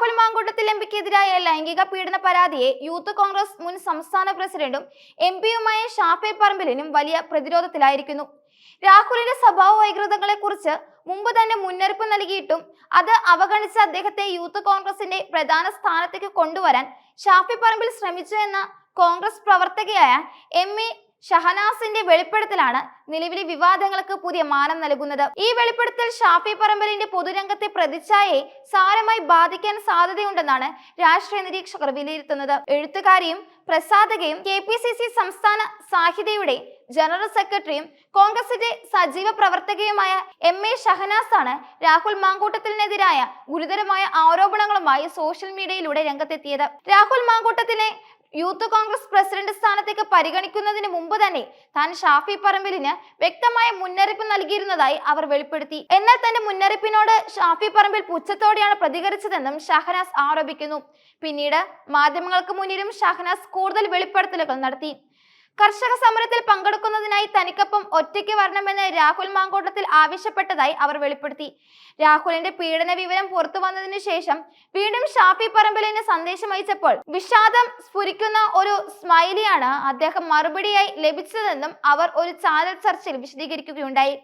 Rahul Mamkootathil M പിക്കെതിരായ ലൈംഗിക പീഡന പരാതിയെ യൂത്ത് കോൺഗ്രസ് മുൻ സംസ്ഥാന പ്രസിഡന്റും എം പിയുമായ ഷാഫേ പറമ്പിലിനും വലിയ പ്രതിരോധത്തിലായിരിക്കുന്നു. രാഹുലിന്റെ സ്വഭാവ വൈകൃതങ്ങളെ കുറിച്ച് മുമ്പ് തന്നെ മുന്നറിയിപ്പ് നൽകിയിട്ടും അത് അവഗണിച്ച അദ്ദേഹത്തെ യൂത്ത് കോൺഗ്രസിന്റെ പ്രധാന സ്ഥാനത്തേക്ക് കൊണ്ടുവരാൻ ഷാഫി പറമ്പിൽ ശ്രമിച്ചു എന്ന കോൺഗ്രസ് പ്രവർത്തകയായ എം എ ഷഹനാസിന്റെ വെളിപ്പെടുത്തലാണ് നിലവിലെ വിവാദങ്ങൾക്ക് പുതിയ മാനം നൽകുന്നത്. ഈ വെളിപ്പെടുത്തൽ ഷാഫി പറമ്പലിന്റെ പൊതുരംഗത്തെ പ്രതിച്ഛായയെ സാരമായി ബാധിക്കാൻ സാധ്യതയുണ്ടെന്നാണ് രാഷ്ട്രീയ നിരീക്ഷകർ വിലയിരുത്തുന്നത്. എഴുത്തുകാരിയും പ്രസാധകയും കെ പി സി സി സംസ്ഥാന സാഹിത്യയുടെ ജനറൽ സെക്രട്ടറിയും കോൺഗ്രസിന്റെ സജീവ പ്രവർത്തകയുമായ എം എ ഷഹനാസ് ആണ് രാഹുൽ മാങ്കൂട്ടത്തിനെതിരായ ഗുരുതരമായ ആരോപണങ്ങളുമായി സോഷ്യൽ മീഡിയയിലൂടെ രംഗത്തെത്തിയത്. രാഹുൽ മാങ്കൂട്ടത്തിനെ യൂത്ത് കോൺഗ്രസ് പ്രസിഡന്റ് സ്ഥാനത്തേക്ക് പരിഗണിക്കുന്നതിന് മുമ്പ് തന്നെ താൻ ഷാഫി പറമ്പിലിന് വ്യക്തമായ മുന്നറിയിപ്പ് നൽകിയിരുന്നതായി അവർ വെളിപ്പെടുത്തി. എന്നാൽ തന്റെ മുന്നറിയിപ്പിനോട് ഷാഫി പറമ്പിൽ പുച്ഛത്തോടെയാണ് പ്രതികരിച്ചതെന്നും ഷഹനാസ് ആരോപിക്കുന്നു. പിന്നീട് മാധ്യമങ്ങൾക്ക് മുന്നിലും ഷഹനാസ് കൂടുതൽ വെളിപ്പെടുത്തലുകൾ നടത്തി. കർഷക സമരത്തിൽ പങ്കെടുക്കുന്നതിനായി തനിക്കൊപ്പം ഒറ്റയ്ക്ക് വരണമെന്ന് രാഹുൽ മാങ്കോട്ടത്തിൽ ആവശ്യപ്പെട്ടതായി അവർ വെളിപ്പെടുത്തി. രാഹുലിന്റെ പീഡന വിവരം പുറത്തു വന്നതിനു ശേഷം വീണ്ടും ഷാഫി പറമ്പലിന് സന്ദേശം അയച്ചപ്പോൾ വിഷാദം സ്ഫുരിക്കുന്ന ഒരു സ്മൈലിയാണ് അദ്ദേഹം മറുപടിയായി ലഭിച്ചതെന്നും അവർ ഒരു ചാനൽ ചർച്ചയിൽ വിശദീകരിക്കുകയുണ്ടായി.